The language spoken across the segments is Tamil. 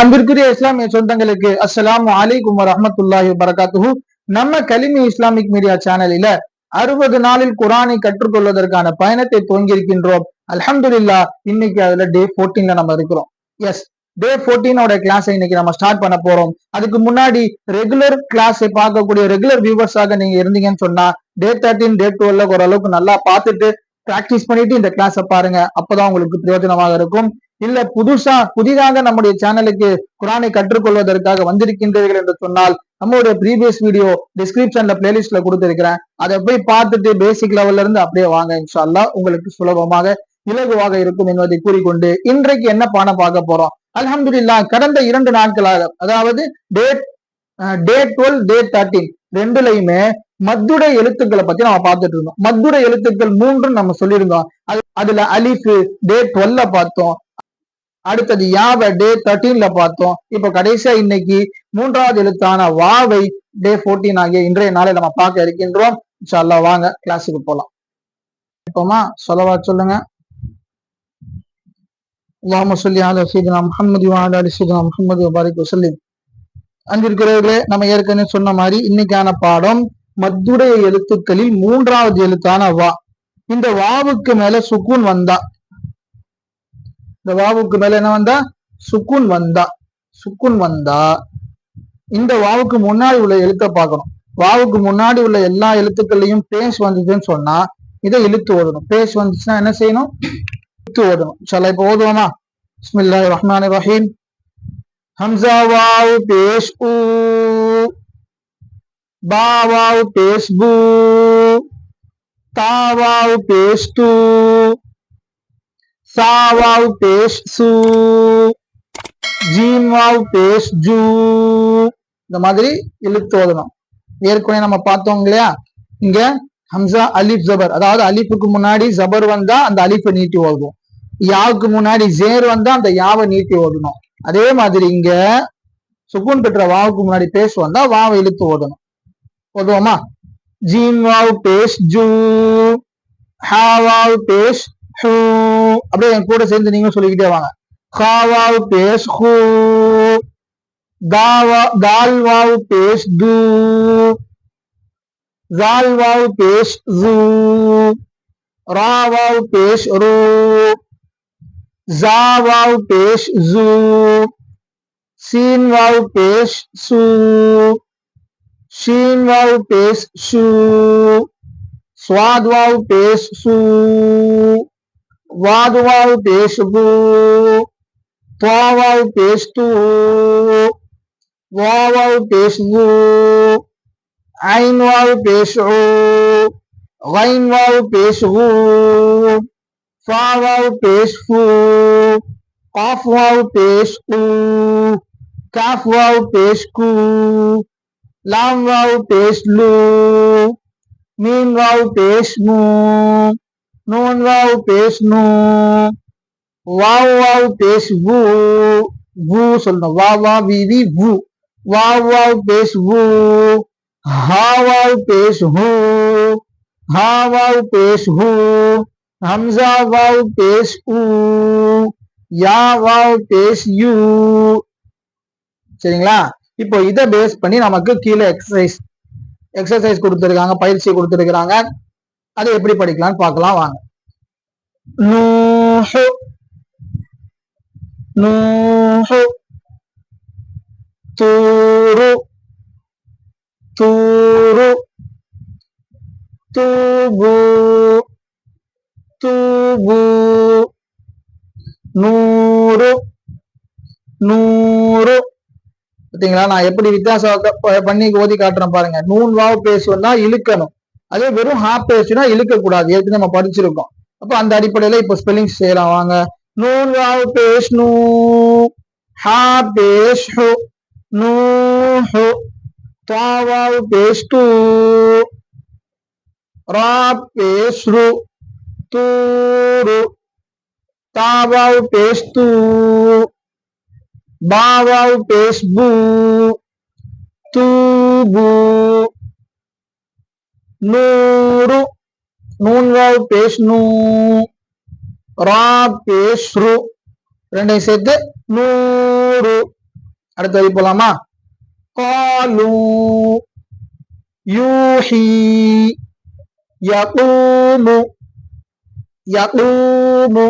அன்பிற்குரிய இஸ்லாமிய சொந்தங்களுக்கு அஸ்லாம் அலைக்கும் வரஹ்மத்துல்லாஹி வரகாத்துஹு நம்ம கலிமி இஸ்லாமிக் மீடியா சேனலில அறுபது நாளில் குரானை கற்றுக்கொள்வதற்கான பயணத்தை துவங்கியிருக்கின்றோம். அல்ஹம்துலில்லாஹ் இன்னைக்கு அதுல டே 14ல நம்ம இருக்கிறோம். எஸ் டே 14ஓட கிளாஸை இன்னைக்கு நம்ம ஸ்டார்ட் பண்ண போறோம். அதுக்கு முன்னாடி ரெகுலர் கிளாஸை பார்க்கக்கூடிய ரெகுலர் வியூவர்ஸாக நீங்க இருந்தீங்கன்னு சொன்னா டே தேர்ட்டீன் டே டுவெல்ல ஓரளவுக்கு நல்லா பார்த்துட்டு பிராக்டிஸ் பண்ணிட்டு இந்த கிளாஸை பாருங்க. அப்பதான் உங்களுக்கு பிரயோஜனமாக இருக்கும். இல்ல புதுசா புதிதாக நம்முடைய சேனலுக்கு குரானை கற்றுக்கொள்வதற்காக வந்திருக்கின்றீர்கள் என்று சொன்னால் நம்மளுடைய ப்ரீவியஸ் வீடியோ டிஸ்கிரிப்ஷன்ல பிளேலிஸ்ட்ல கொடுத்திருக்கிறேன். அதை போய் பார்த்துட்டு பேசிக் லெவல்ல இருந்து அப்படியே வாங்க இன்ஷா அல்லாஹ் உங்களுக்கு சுலபமாக இலகுவாக இருக்கும் என்பதை கூறிக்கொண்டு இன்றைக்கு என்ன பாடம் பார்க்க போறோம்? அல்ஹம்துலில்லாஹ் கடந்த இரண்டு நாட்களாக அதாவது date day twelve day thirteen ரெண்டுலையுமே மத்துட எழுத்துக்களை பத்தி நம்ம பார்த்துட்டு இருந்தோம். மத்துட எழுத்துக்கள் மூன்றும் நம்ம சொல்லியிருந்தோம். அது- அதுல அலிஃபு டே டுவெல்ல பார்த்தோம். அடுத்தது யாவை டே தேர்ட்டீன்ல பார்த்தோம் இப்போ கடைசியா இன்னைக்கு மூன்றாவது எழுத்தான வாவை டே 14 ஆகிய இன்றைய நாளை நம்ம பார்க்க இருக்கின்றோம் இன்ஷா அல்லாஹ் வாங்க கிளாஸுக்கு போலாம் இப்போமா சொல்லவா சொல்லுங்க اللهم صل على سيدنا محمد وعلى ال سيدنا محمد وبارك وسلم அன்பிற்கிறவர்களே நம்ம ஏற்கனவே சொன்ன மாதிரி இன்னைக்கான பாடம் மத்துடைய எழுத்துக்களில் மூன்றாவது எழுத்தான வா இந்த வாவுக்கு மேல சுக்கூன் வந்தா இந்த வாவுக்கு மேல என்ன வந்தா? சுக்குன் வந்தா. சுக்குன் வந்தா. இந்த வாவுக்கு முன்னாடி உள்ள எழுத்தை பார்க்கணும். வாவுக்கு முன்னாடி உள்ள எல்லா எழுத்துக்கள்லையும் பேஸ் வந்துச்சுன்னு சொன்னா இதை இழுத்து ஓதணும். பேஸ் வந்துச்சுன்னா என்ன செய்யணும்? இழுத்து ஓதணும். சில இப்ப ஓதுவோமா? பிஸ்மில்லாஹி ரஹ்மான் ரஹீம். ஹம்சா வாவ் பேஷ் ஊ. பா வாவ் பேஷ் பூ. தா வாவ் பேஷ் தூ. சாவாவ் பேஷ் சூ ஜீன் வாவ் பேஷ் ஜூ இந்த மாதிரி இழுத்து ஓதணும். ஏற்கனவே நம்ம பார்த்தோம் இல்லையா? இங்க ஹம்சா அலிப் ஜபர். அதாவது அலிப்புக்கு முன்னாடி ஜபர் வந்தா அந்த அலிப்பை நீட்டி ஓதுவோம். யாவுக்கு முன்னாடி ஜேர் வந்தா அந்த யாவை நீட்டி ஓதணும். அதே மாதிரி இங்க சுகுன் பெற்ற வாவுக்கு முன்னாடி பேஸ் வந்தா வாவை இழுத்து ஓதணும். ஓதுவோமா? ஜீம் வாவ் பேஷ் ஜூ ஹா வாவ் பேஷ் ஹூ அப்படியே என் கூட சேர்ந்து நீங்க சொல்லிக்கிட்டே வாங்க. ஹா வாவ் பேஷ் ஹூ தாவா தால் வாவ் பேஷ் தூ ஜால் வாவ் பேஷ் ஜூ ரா வாவ் பேஷ் ரூ ஜா வாவ் பேஷ் ஜூ சீன் வாவ் பேஷ் சூ ஷீன் வாவ் பேஷ் ஷூ ஸ்வாத் வாவ் பேஷ் சூ વાદવાવ દેશભૂ વાવાવ દેશતુ વાવાવ દેશભૂ આઈનવાવ દેશો ગૈનવાવ દેશભૂ ફાવાવ દેશફુ કાફવાવ દેશકુ કાફવાવ દેશકુ લામવાવ દેશલુ મીનવાવ દેશમુ નોંધ વાવ પેશનું வாவ் વાવ પેશવું வு சொல்லணும் வா வா வி வி. வு வா வாவ் பேஷ் வு ஹா வாவ் பேஷ் ஹூ ஹா வாவ் பேஷ் ஹூ ஹம்சா வாவ் பேஷ் உ யா வாவ் பேஸ் யூ சரிங்களா? இப்போ இதை பேஸ் பண்ணி நமக்கு கீழே எக்ஸசைஸ் எக்ஸசைஸ் கொடுத்துருக்காங்க பயிற்சி கொடுத்துருக்காங்க அதை எப்படி படிக்கலாம்னு பார்க்கலாம் வாங்க. நூஹு. நூஹு. தூரு. தூரு. தூபு. தூபு. நூறு. நூறு. பாத்தீங்களா நான் எப்படி வித்தியாசம் பண்ணி ஓதி காட்டுறேன் பாருங்க. நூன் வாவ் இழுக்கணும். அதே வெறும் ஹாப் பேஜ்னா இழுக்க கூடாது ஏற்கனவே நம்ம படிச்சிருக்கோம். அப்போ அந்த அடிப்படையில இப்போ ஸ்பெல்லிங் செய்யலாம். வாங்க. நூன் வாவ் நூ. ஹா பேஷ் ஹோ. நூ ஹோ. தா வாவ் பேஷ் ரா பேஸ் ரு. தூரு தா வாவ் பேஷ் தூ. பா வாவ் பேஷ் பூ. நூறு. நூன் வாவ் பேஷ் நூ ரா பேஷ் ரு ரெண்டையும் சேர்த்து நூறு. அடுத்த வரி போலாமா? காலு. யூஹி. யகூமு யகூமு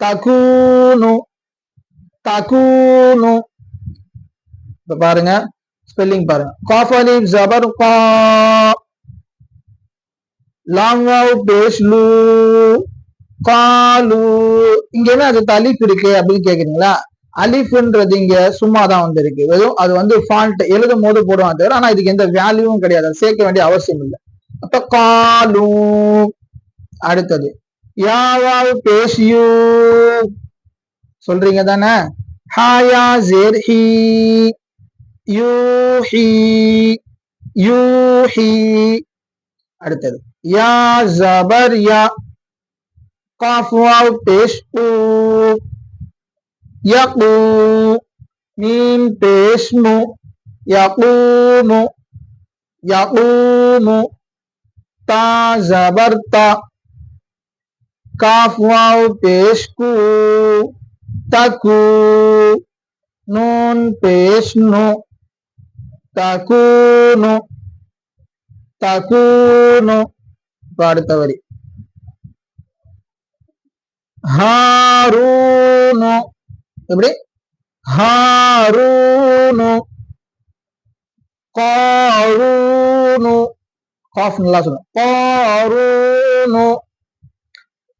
தகூனு. தகூனு. இப்ப பாருங்க. ஸ்பெல்லிங் பாருங்க. காஃப் ஜபர் கா. லாங் வாவ் பேஸ் லூ காலு. இங்க என்ன அது தலிப் இருக்கு அப்படின்னு கேக்குறீங்களா? அலிஃப்ன்றது இங்க சும்மா தான் வந்திருக்கு. வெறும் அது வந்து ஃபால்ட் எழுதும் போது போடுவாங்க தவிர ஆனா இதுக்கு எந்த வேல்யூவும் கிடையாது. சேர்க்க வேண்டிய அவசியம் இல்லை. அப்ப காலு. அடுத்தது யாவாவ் பேசியூ. சொல்றீங்க தானே? ஹாயா ஜேர் ஹி யூ ஹி யூ ஹி அடுத்தது யா ஜபர் யா காஃப் வாவ் பேஷ் ஊ யகு மீம் பேஷ் மு யகூமு யகூமு தா ஜபர் தா காஃப் வாவ் பேஷ் கூ தகு நூன் பேஷ் நு தகூனு தகூனு. இப்ப அடுத்த வரி. ஹாரூனு. எப்படி? ஹாரூனு. காரூனு. காஃப் நல்லா சொல்லுங்க. காரூனு.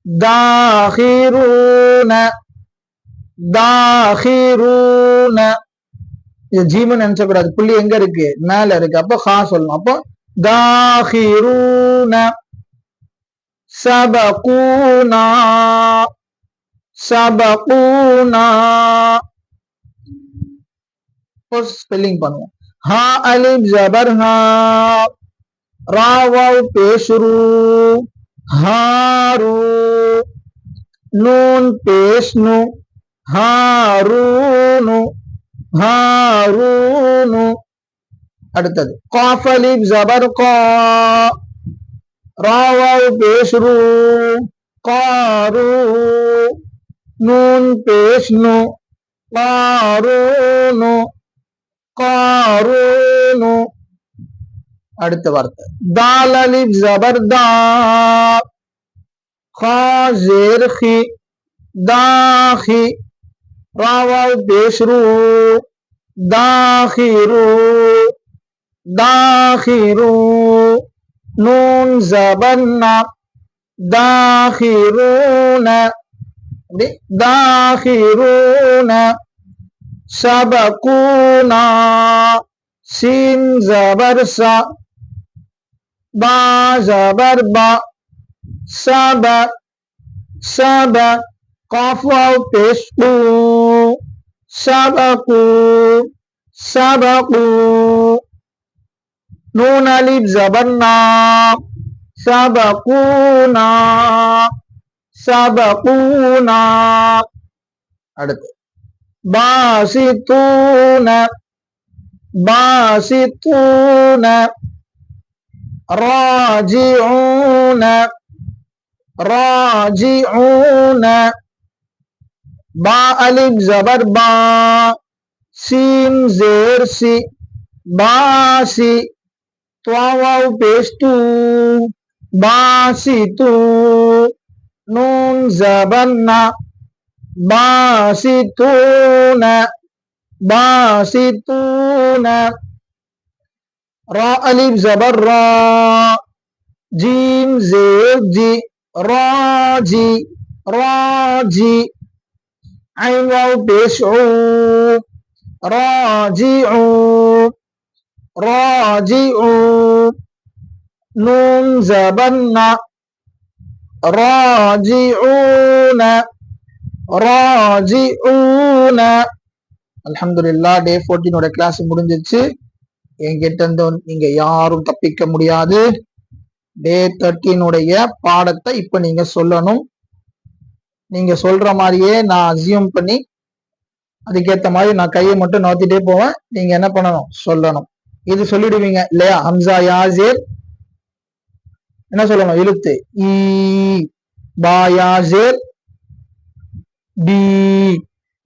தாஹிரூன. தாஹிரூன. இது ஜீமன் நினைச்ச கூடாது புள்ளி எங்க இருக்கு? மேல இருக்கு. அப்போ ஹா சொல்லணும். அப்போ داخرون سبقونا சபகூனா சபகூனா ஸ்பெல்லிங் பண்ணுவோம். ஹா அலிப் ஜபர் ஹா. ராவ் பேசுரு. ஹாரு. நூன் பேஷ்னு ஹாரூனு. ஹாரூனு. அடுத்தது. காஃபலிப் ஜபர் காவ் பேசுரு. காரு. நூன் பேஷ்ணு காரூனு காரூனு. அடுத்த வார்த்தை. தால் அலிப் ஜபர் தா காசேர்ஹி. Dahi. ராவாவ் பேஷ்ரு தாஹிரு. Dahiru nun zabanna. Dakhiruna. Dakhiruna. Sabakuna. Sin zabarsa. Ba zabarba. Saba. Saba. Qaf waw pesku sabaku. Sabaku. नून अलिफ जबरना सबकूना सबकूना அடுத்து பாசித்தூன பாசித்தூன ராஜிஊன ராஜிஊன பா அலிப் ஜபர் பா சீம் ஜேர் சி பாசி ত্বাও পেস্তু বাসিতু নুন জাবান্না বাসিতুনা বাসিতুনা রা আলিফ জবর রা জিম জেব জি রাজি রাজি আইন ওয়াও পেশু রাজিউ واو بيشعو راجعو راجعو نون زبنا راجعون ராஜிஊன அல்ஹம்துலில்லாஹ் டே 14 ஓட கிளாஸ் முடிஞ்சிச்சு என்கிட்ட இருந்து வந்து நீங்க யாரும் தப்பிக்க முடியாது டே தேர்ட்டீனுடைய பாடத்தை இப்ப நீங்க சொல்லணும் நீங்க சொல்ற மாதிரியே நான் அசியூம் பண்ணி அதுக்கேத்த மாதிரி நான் கையை மட்டும் நோத்திட்டே போவேன் நீங்க என்ன பண்ணணும் சொல்லணும் இது சொல்லிடுவீங்க. இல்லையா? ஹம்சா யாசேர். என்ன சொல்லணும்? இழுத்து ஈ பா யாசேர். டி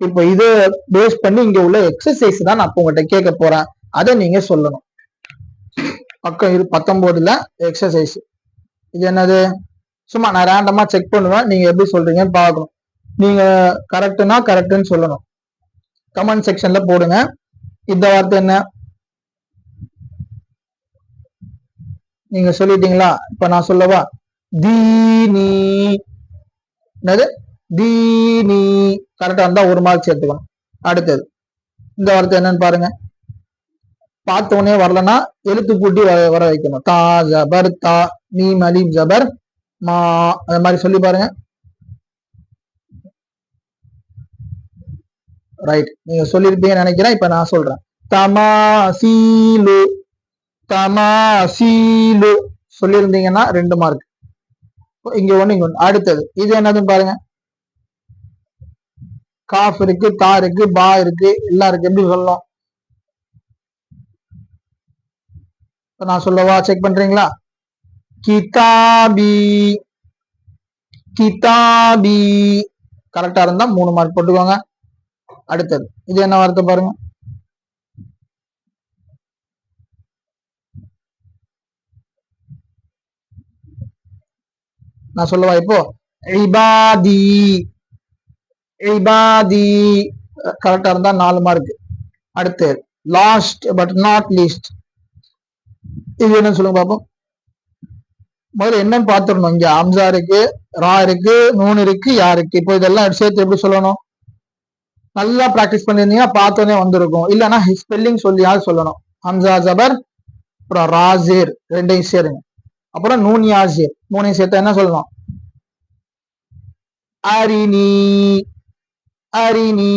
இப்போ இது பேஸ் பண்ணி இங்க உள்ள எக்ஸசைஸ் தான் நான் இப்போ உங்கள்கிட்ட கேட்க போறேன். அதை நீங்க சொல்லணும். பக்கம் இரு பத்தொன்பதுல எக்ஸசைஸ் இது என்னது? சும்மா நான் ரேண்டமா செக் பண்ணுவேன். நீங்க எப்படி சொல்றீங்கன்னு பார்க்கணும். நீங்க கரெக்டுன்னா கரெக்டுன்னு சொல்லணும். கமெண்ட் செக்ஷன்ல போடுங்க. இந்த வார்த்தை என்ன? நீங்க சொல்லிட்டீங்களா? இப்ப நான் சொல்லவா? தீனி. என்னது? தீனி. கரெக்டா இருந்தா ஒரு மார்க் சேர்த்துக்கணும். அடுத்தது. இந்த வார்த்தை என்னன்னு பாருங்க. பார்த்த உடனே வரலன்னா எழுத்து கூட்டி வர வர வைக்கணும். தா ஜபர் தா மீம் அலீம் ஜபர் மா அந்த மாதிரி சொல்லி பாருங்க. ரைட் நீங்க சொல்லியிருப்பீங்கன்னு நினைக்கிறேன். இப்ப நான் சொல்றேன். தமா சீலு. தமாசீலு சொல்லியிருந்தீங்கன்னா ரெண்டு மார்க் இங்க ஒண்ணு இங்க ஒண்ணு. அடுத்தது இது என்னதுன்னு பாருங்க. காஃப் இருக்கு தா இருக்கு பா இருக்கு எல்லாம் இருக்கு. எப்படி சொல்லலாம்? நான் சொல்லவா? செக் பண்றீங்களா? கிதாபி. கிதாபி. கரெக்டா இருந்தா மூணு மார்க் போட்டுக்கோங்க. அடுத்தது இது என்ன வார்த்தை பாருங்க? நான் சொல்லவா இப்போ? இபாதி இபாதி கரெக்டா இருந்தா நாலு மார்க் அடுத்து லாஸ்ட் பட் நாட் லீஸ்ட் இது என்ன சொல்லுங்க பாப்போம்? முதல்ல என்னன்னு பாத்துடணும் இங்க அம்சா இருக்கு ரா இருக்கு நூன் இருக்கு யா இருக்கு. இப்போ இதெல்லாம் சேர்த்து எப்படி சொல்லணும்? நல்லா ப்ராக்டிஸ் பண்ணிருந்தீங்கன்னா பார்த்தோன்னே வந்திருக்கும். இல்லைன்னா ஸ்பெல்லிங் சொல்லியாவது சொல்லணும்? ஹம்சா ஜபர் அப்புறம் ராஜேர். ரெண்டையும் சேருங்க. அப்புறம் நூன் யாசீர் மூணையும் சேர்த்தா என்ன சொல்லலாம்? அரிணி அரிணி.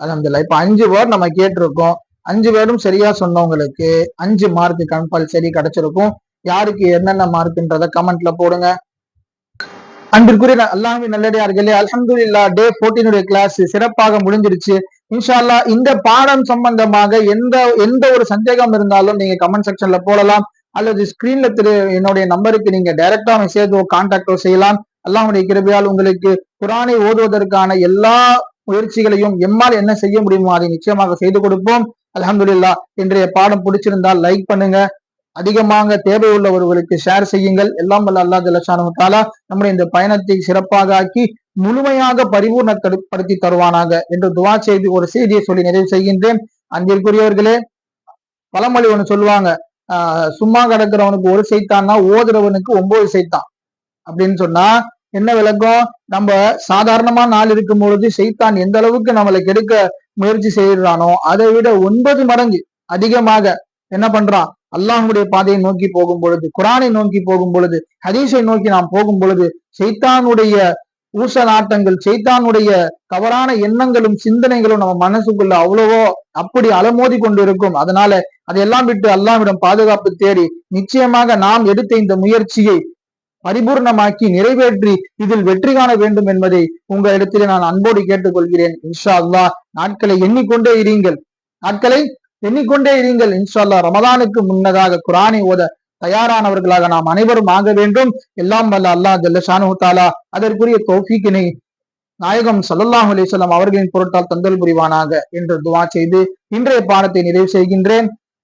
அலமதுல்லா இப்ப அஞ்சு வேர்ட் நம்ம கேட்டிருக்கோம். அஞ்சு வேர்டும் சரியா சொன்னவங்களுக்கு அஞ்சு மார்க் கம்பல்சரி கிடைச்சிருக்கும். யாருக்கு என்னென்ன மார்க்ன்றத கமெண்ட்ல போடுங்க. அன்பிற்குரிய அல்லாமே நல்லடியார்களே அலமதுல்லா டே போர்டீனுடைய கிளாஸ் சிறப்பாக முடிஞ்சிருச்சு. இன்ஷால்லா இந்த பாடம் சம்பந்தமாக எந்த எந்த ஒரு சந்தேகம் இருந்தாலும் நீங்க கமெண்ட் செக்ஷன்ல போடலாம். அல்லது ஸ்கிரீன்ல திரு என்னுடைய நம்பருக்கு நீங்க டைரக்டா மெசேஜோ கான்டாக்டோ செய்யலாம். அல்லாஹுடைய கிருபையால் உங்களுக்கு குரானை ஓதுவதற்கான எல்லா முயற்சிகளையும் எம்மால் என்ன செய்ய முடியுமோ அதை நிச்சயமாக செய்து கொடுப்போம். அலமதுல்லா இன்றைய பாடம் பிடிச்சிருந்தால் லைக் பண்ணுங்க. அதிகமாக தேவை உள்ளவர்களுக்கு ஷேர் செய்யுங்கள். எல்லாம் வல்ல அல்லா ஜலசானு நம்முடைய இந்த பயணத்தை சிறப்பாக ஆக்கி முழுமையாக பரிபூர்ணப்படுத்தி தருவானாக என்று துவா செய்து ஒரு செய்தியை சொல்லி நிறைவு செய்கின்றேன். அன்பிற்குரியவர்களே பழமொழி ஒன்று சொல்லுவாங்க. சும்மா கிடக்கிறவனுக்கு ஒரு சைத்தான்னா ஓதுறவனுக்கு ஒன்பது சைத்தான். அப்படின்னு சொன்னா என்ன விளக்கம்? நம்ம சாதாரணமா நாள் இருக்கும் பொழுது செய்தான் எந்த அளவுக்கு நம்மளை கெடுக்க முயற்சி செய்யறானோ அதை விட ஒன்பது மடங்கு அதிகமாக என்ன பண்றான்? அல்லாஹுடைய பாதையை நோக்கி போகும் பொழுது குரானை நோக்கி போகும் பொழுது ஹதீஷை நோக்கி நாம் போகும் பொழுது செய்தானுடைய ஊச நாட்டங்கள் சைத்தானுடைய தவறான எண்ணங்களும் சிந்தனைகளும் நம்ம மனசுக்குள்ள அவ்வளவோ அப்படி அலமோதி கொண்டு இருக்கும் அதனால அதையெல்லாம் விட்டு அல்லாவிடம் பாதுகாப்பு தேடி நிச்சயமாக நாம் எடுத்த இந்த முயற்சியை பரிபூர்ணமாக்கி நிறைவேற்றி இதில் வெற்றி காண வேண்டும் என்பதை உங்களிடத்திலே நான் அன்போடு கேட்டுக்கொள்கிறேன். இன்ஷா அல்லா நாட்களை எண்ணிக்கொண்டே இருங்கள். நாட்களை எண்ணிக்கொண்டே இருங்கள். இன்ஷா அல்லா ரமதானுக்கு முன்னதாக குரானை ஓத தயாரானவர்களாக நாம் அனைவரும் ஆக வேண்டும். எல்லாம் வல்ல அல்லா ஜல்லஷானு தாலா அதற்குரிய தோஃபிக்கினை நாயகம் சல்லாஹ் அலிசல்லாம் அவர்களின் பொருட்டால் தந்தல் புரிவானாக என்று துவா செய்து இன்றைய பாடத்தை நிறைவு செய்கின்றேன்.